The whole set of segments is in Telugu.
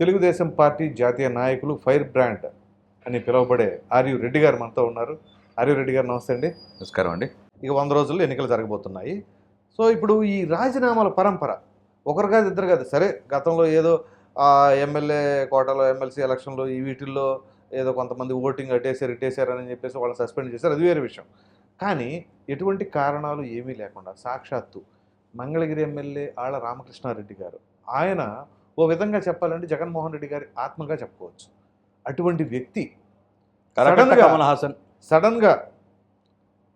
తెలుగుదేశం పార్టీ జాతీయ నాయకులు ఫైర్ బ్రాండ్ అని పిలువబడే ఆర్యు రెడ్డి గారు మనతో ఉన్నారు. ఆర్యు రెడ్డి గారు నమస్తే అండి. నమస్కారం అండి. ఇక వంద రోజుల్లో ఎన్నికలు జరగబోతున్నాయి. సో ఇప్పుడు ఈ రాజీనామాల పరంపర ఒకరు కాదు ఇద్దరు కాదు సరే గతంలో ఏదో ఎమ్మెల్యే కోటలో ఎమ్మెల్సీ ఎలక్షన్లో ఈ వీటిల్లో ఏదో కొంతమంది ఓటింగ్ అట్టేసారు ఇట్టేసారు అని చెప్పేసి వాళ్ళని సస్పెండ్ చేశారు. అది వేరే విషయం. కానీ ఎటువంటి కారణాలు ఏమీ లేకుండా సాక్షాత్తు మంగళగిరి ఎమ్మెల్యే ఆళ్ళ రామకృష్ణారెడ్డి గారు ఆయన ఓ విధంగా చెప్పాలంటే జగన్మోహన్ రెడ్డి గారి ఆత్మగా చెప్పుకోవచ్చు. అటువంటి వ్యక్తి సడన్గా- కమల్ హాసన్. సడన్గా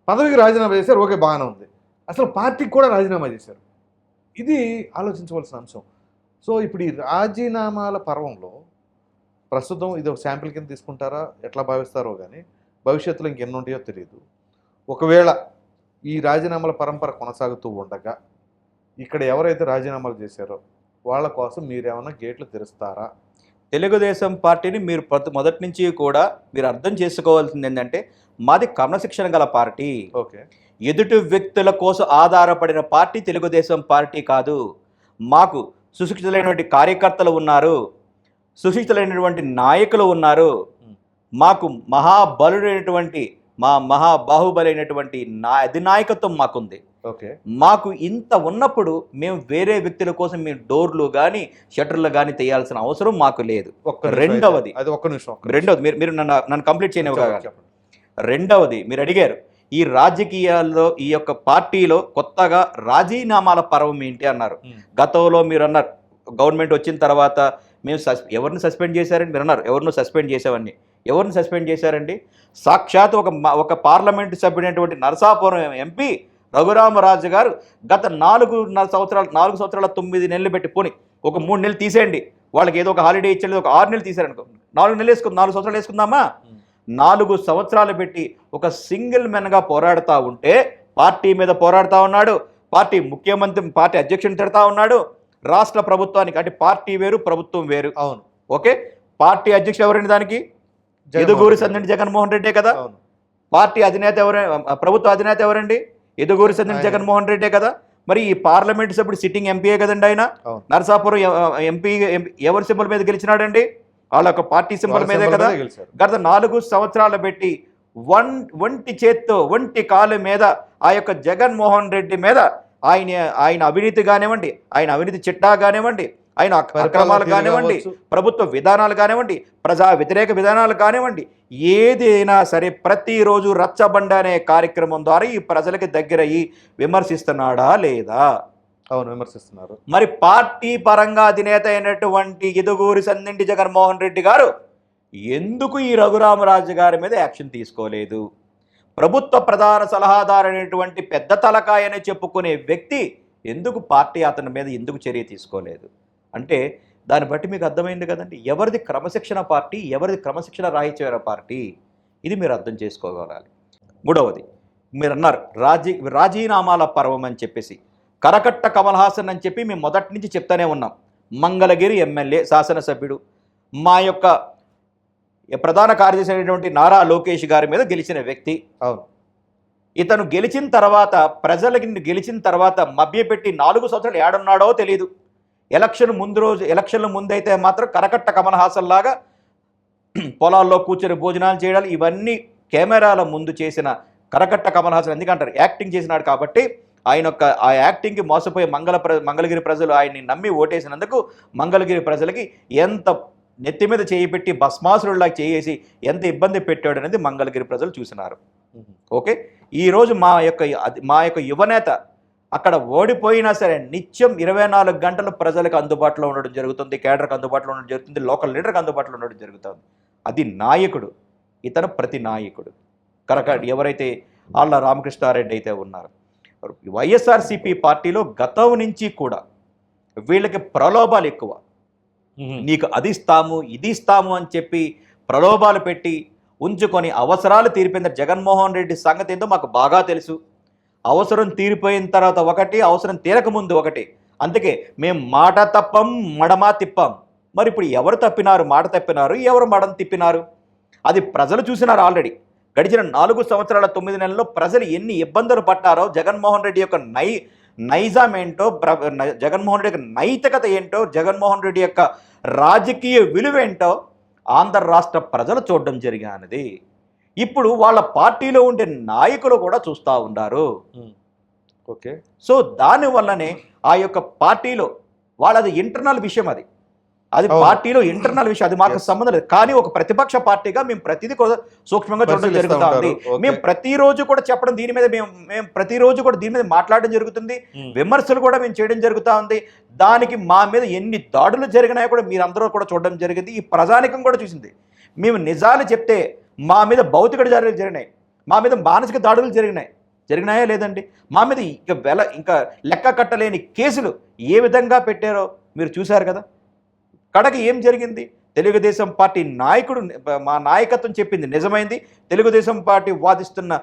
పదవికి రాజీనామా చేశారు ఓకే బాగానే ఉంది. అసలు పార్టీకి కూడా రాజీనామా చేశారు. ఇది ఆలోచించవలసిన అంశం. సో ఇప్పుడు ఈ రాజీనామాల పర్వంలో ప్రస్తుతం ఇది ఒక శాంపిల్ కింద తీసుకుంటారా ఎట్లా భావిస్తారో కానీ భవిష్యత్తులో ఇంకెన్ని ఉంటాయో తెలియదు ఒకవేళ ఈ రాజీనామాల పరంపర కొనసాగుతూ ఉండగా ఇక్కడ ఎవరైతే రాజీనామాలు చేశారో వాళ్ళ కోసం మీరేమన్నా గేట్లు తెరుస్తారా? తెలుగుదేశం పార్టీని మీరు ప్రతి మొదటి నుంచి కూడా మీరు అర్థం చేసుకోవాల్సింది ఏంటంటే మాది క్రమశిక్షణ గల పార్టీ. ఓకే. ఎదుటి వ్యక్తుల కోసం ఆధారపడిన పార్టీ తెలుగుదేశం పార్టీ కాదు. మాకు సుశిక్షితులైనటువంటి కార్యకర్తలు ఉన్నారు. సుశిక్షితులైనటువంటి నాయకులు ఉన్నారు. మాకు మహాబలుడైనటువంటి మా మహాబాహుబలైనటువంటి నా అధినాయకత్వం మాకుంది. మాకు ఇంత ఉన్నప్పుడు మేము వేరే వ్యక్తుల కోసం మేము డోర్లు కానీ షట్టర్లు కానీ తీయాల్సిన అవసరం మాకు లేదు. రెండవది. అది ఒక్క నిమిషం. రెండవది మీరు మీరు నన్ను నన్ను కంప్లీట్ చేయనివ్వ చెప్పండి రెండవది మీరు అడిగారు ఈ రాజకీయాల్లో ఈ యొక్క పార్టీలో కొత్తగా రాజీనామాల పర్వం ఏంటి అన్నారు. గతంలో మీరు అన్నారు గవర్నమెంట్ వచ్చిన తర్వాత మేము సస్ ఎవరిని సస్పెండ్ చేశారని మీరు అన్నారు. ఎవరిని సస్పెండ్ చేసావని ఎవరిని సస్పెండ్ చేశారండి? సాక్షాత్ ఒక ఒక పార్లమెంటు సభ్యుడైనటువంటి నరసాపురం ఎంపీ రఘురామరాజు గారు గత నాలుగు న- సంవత్సరాలు నాలుగు సంవత్సరాల తొమ్మిది నెలలు పెట్టి పోని ఒక మూడు నెలలు తీసేయండి. వాళ్ళకి ఏదో ఒక హాలిడే ఇచ్చేది ఒక ఆరు నెలలు తీసారనుకో నాలుగు నెలలు వేసుకుందాం నాలుగు సంవత్సరాలు వేసుకుందామా. నాలుగు సంవత్సరాలు పెట్టి ఒక సింగిల్ మెన్గా పోరాడుతూ ఉంటే పార్టీ మీద పోరాడుతూ ఉన్నాడు పార్టీ ముఖ్యమంత్రి పార్టీ అధ్యక్షుని తిడతా ఉన్నాడు రాష్ట్ర ప్రభుత్వానికి అంటే పార్టీ వేరు ప్రభుత్వం వేరు. అవును. ఓకే? పార్టీ అధ్యక్షుడు ఎవరండి దానికి? ఎదుగూరి సందండి జగన్మోహన్ రెడ్డే కదా? అవును. పార్టీ అధినేత ఎవరు ప్రభుత్వ అధినేత ఎవరండి? ఎదుగూరి ఆయన. జగన్మోహన్ రెడ్డే కదా మరి ఈ పార్లమెంట్ సభ్యుడు సిట్టింగ్ ఎంపీఏ కదండి ఆయన. నరసాపురం ఎంపీ ఎవరి సింబల్ మీద గెలిచినాడండి వాళ్ళ ఒక పార్టీ సింబల్ మీదే కదా. గత నాలుగు సంవత్సరాలు పెట్టి వన్ ఒంటి చేత్తో ఒంటి కాలు మీద ఆ యొక్క జగన్మోహన్ రెడ్డి మీద ఆయన ఆయన అవినీతి కానివ్వండి ఆయన అవినీతి చిట్టా కానివ్వండి ఆయన అక్రమాలు కానివ్వండి. ప్రభుత్వ విధానాలు కానివ్వండి ప్రజా వ్యతిరేక విధానాలు కానివ్వండి ఏదైనా సరే ప్రతిరోజు రచ్చబండ అనే కార్యక్రమం ద్వారా ఈ ప్రజలకి దగ్గరయ్యి విమర్శిస్తున్నాడా లేదా? అవును విమర్శిస్తున్నారు. మరి పార్టీ పరంగా అధినేత అయినటువంటి ఇదుగూరి సందింటి జగన్మోహన్ రెడ్డి గారు ఎందుకు ఈ రఘురామరాజు గారి మీద యాక్షన్ తీసుకోలేదు? ప్రభుత్వ ప్రధాన సలహాదారు అనేటువంటి పెద్ద తలకాయని చెప్పుకునే వ్యక్తి ఎందుకు పార్టీ అతని మీద ఎందుకు చర్య తీసుకోలేదు? అంటే దాన్ని బట్టి మీకు అర్థమైంది కదండి. ఎవరిది క్రమశిక్షణ పార్టీ ఎవరిది క్రమశిక్షణ రాహిత్యమైన పార్టీ? ఇది మీరు అర్థం చేసుకోగలగాలి. మూడవది మీరు అన్నారు రాజీ రాజీనామాల పర్వం అని చెప్పేసి. కరకట్ట కమల్ హాసన్ అని చెప్పి మేము మొదటి నుంచి చెప్తానే ఉన్నాం. మంగళగిరి ఎమ్మెల్యే శాసనసభ్యుడు. మా యొక్క ప్రధాన కార్యదర్శి అయినటువంటి నారా లోకేష్ గారి మీద గెలిచిన వ్యక్తి. అవును. ఇతను గెలిచిన తర్వాత ప్రజలకి గెలిచిన తర్వాత మభ్యపెట్టి నాలుగు సంవత్సరాలు ఏడున్నాడో తెలియదు ఎలక్షన్ ముందు రోజు ఎలక్షన్ల ముందైతే మాత్రం కరకట్ట కమల్ హాసన్ లాగా పొలాల్లో కూర్చొని భోజనాలు చేయడాలు ఇవన్నీ కెమెరాల ముందు చేసిన కరకట్ట కమల్ హాసన్ ఎందుకంటారు? యాక్టింగ్ చేసినాడు కాబట్టి ఆయన యొక్క ఆ యాక్టింగ్కి మోసపోయే మంగళ ప్ర మంగళగిరి ప్రజలు ఆయన్ని నమ్మి ఓటేసినందుకు మంగళగిరి ప్రజలకి ఎంత నెత్తి మీద చేయి పెట్టి భస్మాసురుడిలా చేసి ఎంత ఇబ్బంది పెట్టాడు అనేది మంగళగిరి ప్రజలు చూసినారు. ఓకే? ఈరోజు మా యొక్క మా యొక్క యువనేత అక్కడ ఓడిపోయినా సరే నిత్యం ఇరవై నాలుగు గంటలు ప్రజలకు అందుబాటులో ఉండడం జరుగుతుంది కేడర్కి అందుబాటులో ఉండడం జరుగుతుంది లోకల్ లీడర్కి అందుబాటులో ఉండడం జరుగుతుంది. అది నాయకుడు ఇతను ప్రతి నాయకుడు. కనుక ఎవరైతే ఆళ్ళ రామకృష్ణారెడ్డి అయితే ఉన్నారు వైఎస్ఆర్సీపీ పార్టీలో గతం నుంచి కూడా వీళ్ళకి ప్రలోభాలు ఎక్కువ. నీకు అది ఇస్తాము ఇది ఇస్తాము అని చెప్పి ప్రలోభాలు పెట్టి ఉంచుకొని అవసరాలు తీరిపోయిన జగన్మోహన్ రెడ్డి సంగతి ఏందో మాకు బాగా తెలుసు. అవసరం తీరిపోయిన తర్వాత ఒకటి అవసరం తీరకముందు ఒకటి. అందుకే మేము మాట తప్పం మడమా తిప్పాం. మరి ఇప్పుడు ఎవరు తప్పినారు మాట తప్పినారు ఎవరు మడం తిప్పినారు? అది ప్రజలు చూసినారు ఆల్రెడీ. గడిచిన నాలుగు సంవత్సరాల తొమ్మిది నెలల్లో ప్రజలు ఎన్ని ఇబ్బందులు పడ్డారో జగన్మోహన్ రెడ్డి యొక్క నై నైజాం ఏంటో ప్ర- జగన్మోహన్ రెడ్డి యొక్క నైతికత ఏంటో జగన్మోహన్ రెడ్డి యొక్క రాజకీయ విలువేంటో ఆంధ్ర రాష్ట్ర ప్రజలు చూడడం జరిగినది. ఇప్పుడు వాళ్ళ పార్టీలో ఉండే నాయకులు కూడా చూస్తూ ఉన్నారు ఓకే. సో దానివల్లనే ఆ యొక్క పార్టీలో వాళ్ళది ఇంటర్నల్ విషయం అది. అది. పార్టీలో ఇంటర్నల్ విషయం అది మాకు. సంబంధం లేదు. కానీ ఒక ప్రతిపక్ష పార్టీగా మేము ప్రతిదీ సూక్ష్మంగా చూడడం జరుగుతా ఉంది. మేము ప్రతిరోజు కూడా చెప్పడం దీని మీద మేము మేము ప్రతిరోజు కూడా దీని మీద మాట్లాడడం జరుగుతుంది. విమర్శలు కూడా మేము చేయడం జరుగుతూ ఉంది. దానికి మా మీద ఎన్ని దాడులు జరిగినాయో కూడా మీరందరూ కూడా చూడడం జరిగింది. ఈ ప్రజానికం కూడా చూసింది. మేము నిజాలు చెప్తే మా మీద భౌతిక దాడులు జరిగినాయి. మా మీద మానసిక దాడులు జరిగినాయి. జరిగినాయా లేదండి? మా మీద ఇక వెల ఇంకా లెక్క కట్టలేని కేసులు ఏ విధంగా పెట్టారో మీరు చూశారు కదా? కడకి ఏం జరిగింది? తెలుగుదేశం పార్టీ నాయకుడు మా నాయకత్వం చెప్పింది నిజమైంది. తెలుగుదేశం పార్టీ వాదిస్తున్న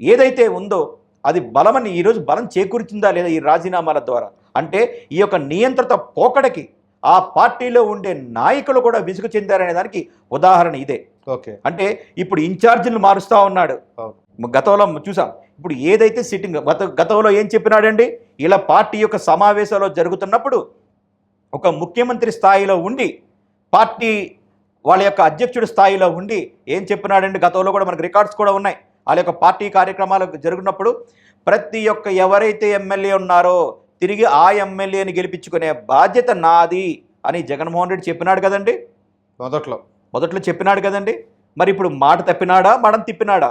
ఏదైతే ఉందో అది బలమని ఈరోజు బలం చేకూర్చిందా లేదా ఈ రాజీనామాల ద్వారా? అంటే ఈ యొక్క నియంత్రిత పోకడకి ఆ పార్టీలో ఉండే నాయకులు కూడా విసుగు చెందారనే దానికి ఉదాహరణ ఇదే. ఓకే. అంటే ఇప్పుడు ఇన్ఛార్జీలు మారుస్తూ ఉన్నాడు. గతంలో చూసాం. ఇప్పుడు ఏదైతే సిట్టింగ్ గత గతంలో ఏం చెప్పినాడండి? ఇలా పార్టీ యొక్క సమావేశాలు జరుగుతున్నప్పుడు ఒక ముఖ్యమంత్రి స్థాయిలో ఉండి పార్టీ వాళ్ళ యొక్క అధ్యక్షుడి స్థాయిలో ఉండి ఏం చెప్పినాడండి? గతంలో కూడా మనకు రికార్డ్స్ కూడా ఉన్నాయి. వాళ్ళ యొక్క పార్టీ కార్యక్రమాలు జరుగుతున్నప్పుడు ప్రతి ఒక్క ఎవరైతే ఎమ్మెల్యే ఉన్నారో తిరిగి ఆ ఎమ్మెల్యేని గెలిపించుకునే బాధ్యత నాది అని జగన్మోహన్ రెడ్డి చెప్పినాడు కదండి? మొదట్లో. మొదట్లో చెప్పినాడు కదండి. మరి ఇప్పుడు మాట తప్పినాడా మనం తిప్పినాడా?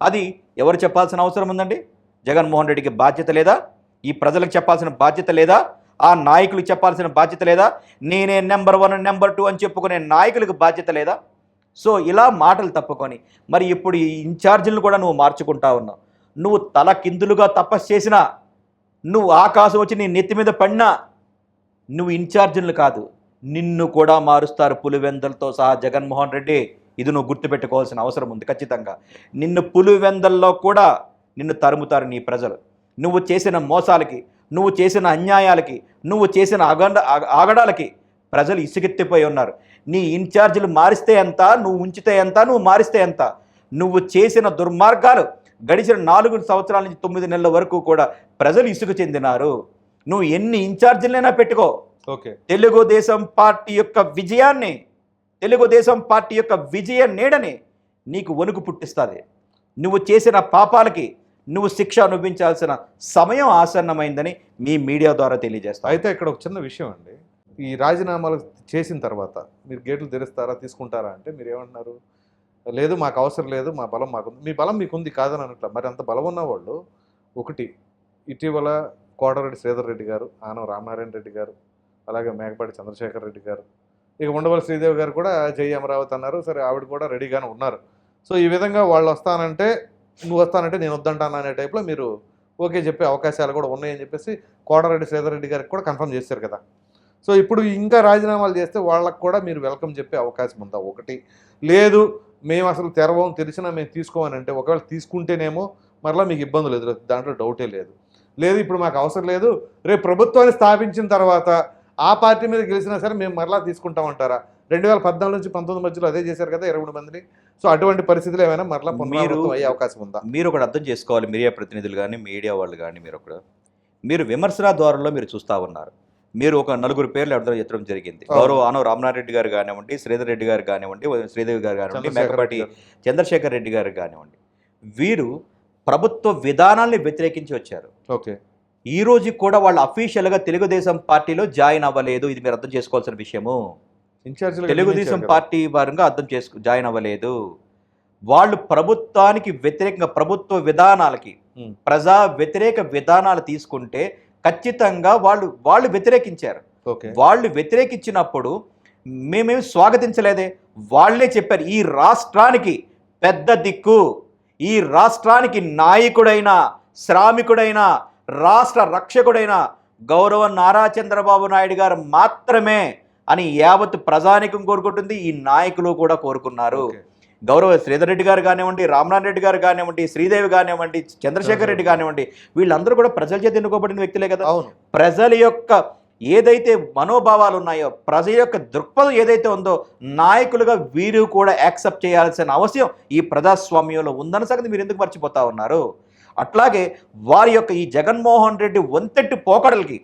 అది ఎవరు చెప్పాల్సిన అవసరం ఉందండి? జగన్మోహన్ రెడ్డికి బాధ్యత లేదా? ఈ ప్రజలకు చెప్పాల్సిన బాధ్యత లేదా? ఆ నాయకులకు చెప్పాల్సిన బాధ్యత లేదా? నేనే నెంబర్ వన్ నెంబర్ టూ అని చెప్పుకునే నాయకులకు బాధ్యత లేదా? సో ఇలా మాటలు తప్పుకొని మరి ఇప్పుడు ఈ ఇన్ఛార్జీలను కూడా నువ్వు మార్చుకుంటా ఉన్నావు. నువ్వు తల కిందులుగా తపస్సు చేసినా నువ్వు ఆకాశం వచ్చి నీ నెత్తి మీద పడినా నువ్వు ఇన్ఛార్జీలు కాదు. నిన్ను కూడా మారుస్తారు పులివెందలతో సహా జగన్మోహన్ రెడ్డి. ఇది నువ్వు గుర్తుపెట్టుకోవాల్సిన అవసరం ఉంది ఖచ్చితంగా. నిన్ను పులివెందల్లో కూడా నిన్ను తరుముతారు నీ ప్రజలు. నువ్వు చేసిన మోసాలకి నువ్వు చేసిన అన్యాయాలకి నువ్వు చేసిన అగండ ఆగడాలకి ప్రజలు ఇసుగెత్తిపోయి ఉన్నారు. నీ ఇన్ఛార్జీలు మారిస్తే ఎంత నువ్వు ఉంచితే ఎంత నువ్వు మారిస్తే ఎంత? నువ్వు చేసిన దుర్మార్గాలు గడిచిన నాలుగు సంవత్సరాల నుంచి తొమ్మిది నెలల వరకు కూడా ప్రజలు ఇసుగు చెందినారు. నువ్వు ఎన్ని ఇన్ఛార్జీలైనా పెట్టుకో. తెలుగుదేశం పార్టీ యొక్క విజయాన్ని తెలుగుదేశం పార్టీ యొక్క విజయ నీడని నీకు వణుకు పుట్టిస్తుంది. నువ్వు చేసిన పాపాలకి నువ్వు శిక్ష అనుభవించాల్సిన సమయం ఆసన్నమైందని మీ మీడియా ద్వారా తెలియజేస్తా. అయితే ఇక్కడ ఒక చిన్న విషయం అండి. ఈ రాజీనామాలు చేసిన తర్వాత మీరు గేట్లు తెరుస్తారా తీసుకుంటారా అంటే మీరు ఏమంటున్నారు? లేదు మాకు అవసరం లేదు మా బలం మాకుంది. మీ బలం మీకుంది కాదని అనట్లా మరి అంత బలం ఉన్న వాళ్ళు ఒకటి ఇటీవల కోటరెడ్డి శ్రీధర్ రెడ్డి గారు ఆనం రామనారాయణ రెడ్డి గారు అలాగే మేకపాటి చంద్రశేఖర్ రెడ్డి గారు. ఇక ఉండవల్లి శ్రీదేవి గారు కూడా జై అమరావతి అన్నారు. సరే ఆవిడ కూడా రెడీగానే ఉన్నారు. సో ఈ విధంగా వాళ్ళు వస్తానంటే నువ్వు వస్తానంటే నేను వద్దంటాను అనే టైప్లో మీరు ఓకే చెప్పే అవకాశాలు కూడా ఉన్నాయని చెప్పేసి కోటారెడ్డి శ్రీధర్ రెడ్డి గారికి కూడా కన్ఫర్మ్ చేశారు కదా. సో ఇప్పుడు ఇంకా రాజీనామాలు చేస్తే వాళ్ళకు కూడా మీరు వెల్కమ్ చెప్పే అవకాశం ఉందా? ఒకటి. లేదు మేము అసలు తెరవం తెరిచినా మేము తీసుకోమని అంటే ఒకవేళ తీసుకుంటేనేమో మరలా మీకు ఇబ్బందులు ఎదురవుతుంది దాంట్లో డౌటే లేదు. లేదు ఇప్పుడు మాకు అవసరం లేదు. రేపు ప్రభుత్వాన్ని స్థాపించిన తర్వాత ఆ పార్టీ మీద గెలిచినా సరే మేము మరలా తీసుకుంటామంటారా రెండు వేల పద్నాలుగు నుంచి పంతొమ్మిది మధ్యలో అదే చేశారు కదా ఇరవై మూడు మందిని. సో అటువంటి పరిస్థితులు ఏమైనా మరలా పునరావృతం అయ్యే అవకాశం ఉందా? మీరు ఒకటి అర్థం చేసుకోవాలి. మీడియా ప్రతినిధులు కానీ మీడియా వాళ్ళు కానీ మీరు ఒకడు మీరు విమర్శన ద్వారంలో మీరు చూస్తూ ఉన్నారు. మీరు ఒక నలుగురు పేర్లు ఎవరితో ఎత్తడం జరిగింది. గౌరవ ఆనవ రామనారెడ్డి గారు కానివ్వండి శ్రీధర్ రెడ్డి గారు కానివ్వండి శ్రీదేవి గారు కానివ్వండి మేకపాటి. చంద్రశేఖర్ రెడ్డి గారు కానివ్వండి. వీరు ప్రభుత్వ విధానాల్ని వ్యతిరేకించి వచ్చారు. ఓకే. ఈ రోజు కూడా వాళ్ళు అఫీషియల్గా తెలుగుదేశం పార్టీలో జాయిన్ అవ్వలేదు. ఇది మీరు అర్థం చేసుకోవాల్సిన విషయము. తెలుగుదేశం పార్టీ వారంగా అర్థం చేసుకు జాయిన్ అవ్వలేదు. వాళ్ళు ప్రభుత్వానికి వ్యతిరేకంగా ప్రభుత్వ విధానాలకి. ప్రజా వ్యతిరేక విధానాలు తీసుకుంటే ఖచ్చితంగా వాళ్ళు వాళ్ళు వ్యతిరేకించారు. ఓకే. వాళ్ళు వ్యతిరేకించినప్పుడు మేమేమి స్వాగతించలేదే? వాళ్ళే చెప్పారు ఈ రాష్ట్రానికి పెద్ద దిక్కు. ఈ రాష్ట్రానికి నాయకుడైన శ్రామికుడైన రాష్ట్ర రక్షకుడైన గౌరవ నారా చంద్రబాబు నాయుడు గారు మాత్రమే అని యావత్ ప్రజానికం కోరుకుంటుంది. ఈ నాయకులు కూడా కోరుకున్నారు. గౌరవ శ్రీధర్ రెడ్డి గారు కానివ్వండి రామనారాయణ రెడ్డి గారు కానివ్వండి శ్రీదేవి కానివ్వండి చంద్రశేఖర్ రెడ్డి కానివ్వండి వీళ్ళందరూ కూడా ప్రజల చేత ఎన్నుకోబడిన వ్యక్తులే కదా. ప్రజల యొక్క ఏదైతే మనోభావాలు ఉన్నాయో ప్రజల యొక్క దృక్పథం ఏదైతే ఉందో నాయకులుగా వీరు కూడా యాక్సెప్ట్ చేయాల్సిన అవసరం ఈ ప్రజాస్వామ్యంలో ఉందన్న సంగతి మీరు ఎందుకు మర్చిపోతా ఉన్నారు? అట్లాగే వారి యొక్క ఈ జగన్మోహన్ రెడ్డి వంతెట్టు పోకడలకి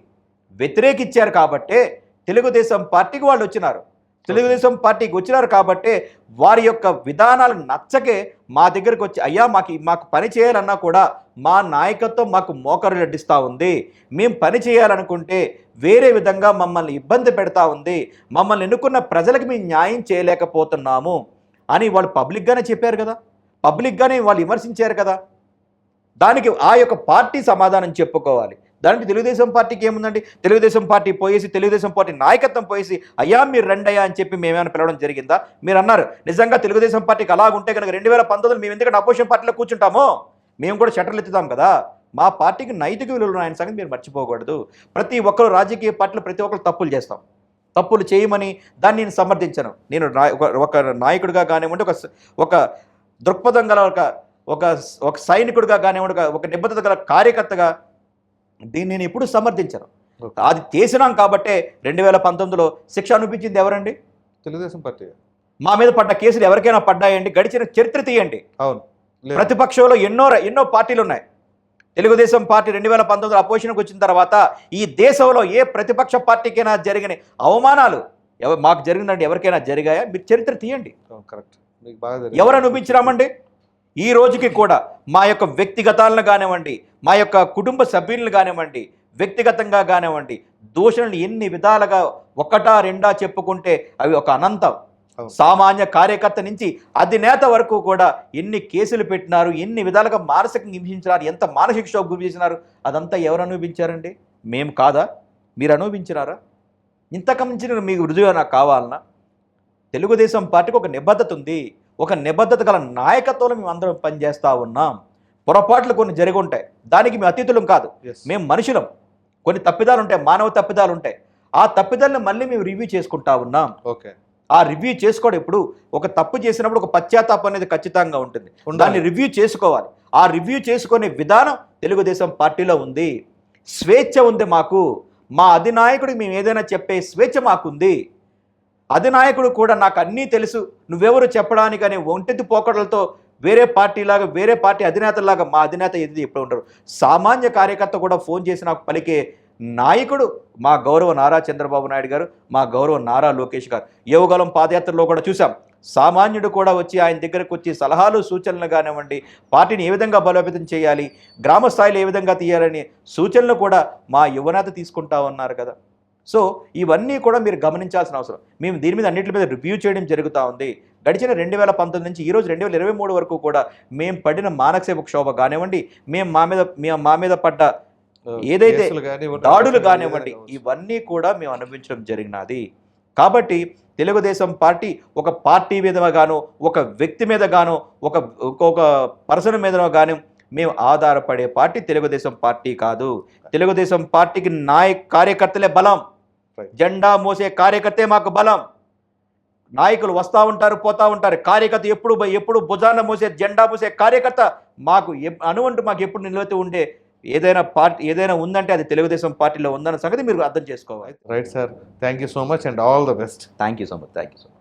వ్యతిరేకించారు కాబట్టే తెలుగుదేశం పార్టీకి వాళ్ళు వచ్చినారు. తెలుగుదేశం పార్టీకి వచ్చినారు కాబట్టి వారి యొక్క విధానాలు నచ్చకే మా దగ్గరికి వచ్చి అయ్యా మాకు మాకు పని చేయాలన్నా కూడా మా నాయకత్వం మాకు మోకరు అడ్డిస్తూ ఉంది. మేము పని చేయాలనుకుంటే వేరే విధంగా మమ్మల్ని ఇబ్బంది పెడతా ఉంది. మమ్మల్ని ఎన్నుకున్న ప్రజలకు మేము న్యాయం చేయలేకపోతున్నాము. అని వాళ్ళు పబ్లిక్గానే చెప్పారు కదా. పబ్లిక్గానే వాళ్ళు విమర్శించారు కదా. దానికి ఆ యొక్క పార్టీ సమాధానం చెప్పుకోవాలి. దానికి తెలుగుదేశం పార్టీకి ఏముందండి? తెలుగుదేశం పార్టీ పోయేసి తెలుగుదేశం పార్టీ నాయకత్వం పోయేసి అయ్యా మీరు రండయ్యా అని చెప్పి మేమేమైనా పిలవడం జరిగిందా? మీరు అన్నారు నిజంగా తెలుగుదేశం పార్టీకి అలాగుంటే కనుక రెండు వేల పంతొమ్మిది మేము ఎందుకంటే అపోజిషన్ పార్టీలో కూర్చుంటామో? మేము కూడా షట్టర్లు ఎత్తుతాం కదా. మా పార్టీకి నైతిక విలువలు ఉన్నాయని సంగతి మీరు మర్చిపోకూడదు. ప్రతి ఒక్కరు రాజకీయ పార్టీలు ప్రతి ఒక్కరు తప్పులు చేస్తాం. తప్పులు చేయమని దాన్ని నేను సమర్థించను. నేను ఒక- నాయకుడిగా కానివ్వండి ఒక ఒక దృక్పథం గల ఒక ఒక ఒక సైనికుడిగా కానివ్వండి ఒక- ఒక నిబద్ధత గల కార్యకర్తగా దీన్ని నేను ఎప్పుడు సమర్థించను. అది చేసినాం కాబట్టే రెండు వేల పంతొమ్మిదిలో శిక్ష అనిపించింది ఎవరండి? తెలుగుదేశం పార్టీ. మా మీద పడ్డ కేసులు ఎవరికైనా పడ్డాయండి? గడిచిన చరిత్ర తీయండి. అవును. ప్రతిపక్షంలో ఎన్నో ఎన్నో పార్టీలు ఉన్నాయి. తెలుగుదేశం పార్టీ రెండు వేల పంతొమ్మిదిలో అపోజిషన్కి వచ్చిన తర్వాత ఈ దేశంలో ఏ ప్రతిపక్ష పార్టీకైనా జరిగిన అవమానాలు మాకు జరిగిందంటే ఎవరికైనా జరిగాయా? మీరు చరిత్ర తీయండి. కరెక్ట్. ఎవరు అనిపించినామండి ఈ రోజుకి కూడా మా యొక్క వ్యక్తిగతాలను కానివ్వండి మా యొక్క కుటుంబ సభ్యులను కానివ్వండి వ్యక్తిగతంగా కానివ్వండి దూషణలు ఎన్ని విధాలుగా ఒకటా రెండా చెప్పుకుంటే అవి ఒక అనంతం. సామాన్య కార్యకర్త నుంచి అధినేత వరకు కూడా ఎన్ని కేసులు పెట్టినారు ఎన్ని విధాలుగా మానసికంగా హింసించినారు ఎంత మానసిక షోక్ గురి చేసినారు అదంతా ఎవరు అనుభవించారండి? మేము కాదా? మీరు అనుభవించినారా? ఇంతకమించిన మీకు రుజువు నాకు కావాలన్నా తెలుగుదేశం పార్టీకి ఒక నిబద్ధత ఉంది. ఒక నిబద్ధత గల నాయకత్వంలో మేము అందరం పనిచేస్తూ ఉన్నాం. పొరపాట్లు కొన్ని జరిగి ఉంటాయి దానికి మేము అతిథులం కాదు. మేము మనుషులం. కొన్ని తప్పిదాలు ఉంటాయి. మానవ తప్పిదాలు ఉంటాయి. ఆ తప్పిదాలను మళ్ళీ మేము రివ్యూ చేసుకుంటా ఉన్నాం. ఓకే. ఆ రివ్యూ చేసుకోవడం ఇప్పుడు ఒక తప్పు చేసినప్పుడు ఒక పశ్చాత్తాపం అనేది ఖచ్చితంగా ఉంటుంది. దాన్ని రివ్యూ చేసుకోవాలి. ఆ రివ్యూ చేసుకునే విధానం తెలుగుదేశం పార్టీలో ఉంది. స్వేచ్ఛ ఉంది మాకు. మా అధినాయకుడికి మేము ఏదైనా చెప్పే స్వేచ్ఛ మాకుంది. అధినాయకుడు కూడా నాకు అన్నీ తెలుసు. నువ్వెవరు చెప్పడానికి అనే ఒంటెత్తి పోకడలతో వేరే పార్టీలాగా వేరే పార్టీ అధినేతలాగా మా అధినేత ఎది ఎప్పుడు ఉంటారు సామాన్య కార్యకర్త కూడా ఫోన్ చేసి నాకు పలికే నాయకుడు మా గౌరవ నారా చంద్రబాబు నాయుడు గారు మా గౌరవ నారా లోకేష్ గారు. యువగలం పాదయాత్రలో కూడా చూసాం సామాన్యుడు కూడా వచ్చి ఆయన దగ్గరకు వచ్చి సలహాలు సూచనలు కానివ్వండి పార్టీని ఏ విధంగా బలోపేతం చేయాలి గ్రామ స్థాయిలో ఏ విధంగా తీయాలని సూచనలు కూడా మా యువనేత తీసుకుంటా ఉన్నారు కదా. సో ఇవన్నీ కూడా మీరు గమనించాల్సిన అవసరం. మేము దీని మీద అన్నింటి మీద రివ్యూ చేయడం జరుగుతూ ఉంది. గడిచిన రెండు వేల పంతొమ్మిది నుంచి ఈ రోజు రెండు వేల ఇరవై మూడు వరకు కూడా మేము పడిన మానసిక క్షోభ కానివ్వండి మేము మా మీద మేము మా మీద పడ్డ ఏదైతే దాడులు కానివ్వండి ఇవన్నీ కూడా మేము అనుభవించడం జరిగినది. కాబట్టి తెలుగుదేశం పార్టీ ఒక పార్టీ మీద గాను ఒక వ్యక్తి మీద గాను ఒక ఒక పర్సన్ మీద గాను మేము ఆధారపడే పార్టీ తెలుగుదేశం పార్టీ కాదు. తెలుగుదేశం పార్టీకి నాయక్ కార్యకర్తలే బలం. జెండా మోసే కార్యకర్తే మాకు బలం. నాయకులు వస్తూ ఉంటారు పోతా ఉంటారు. కార్యకర్త ఎప్పుడు ఎప్పుడు భుజాన మోసే జెండా మోసే కార్యకర్త మాకు అనువంటూ మాకు ఎప్పుడు నిలవుతూ ఉండే ఏదైనా పార్టీ ఏదైనా ఉందంటే అది తెలుగుదేశం పార్టీలో ఉందన్న సంగతి మీరు అర్థం చేసుకోవాలి. Right sir thank you so much and all the best thank you so much thank you so much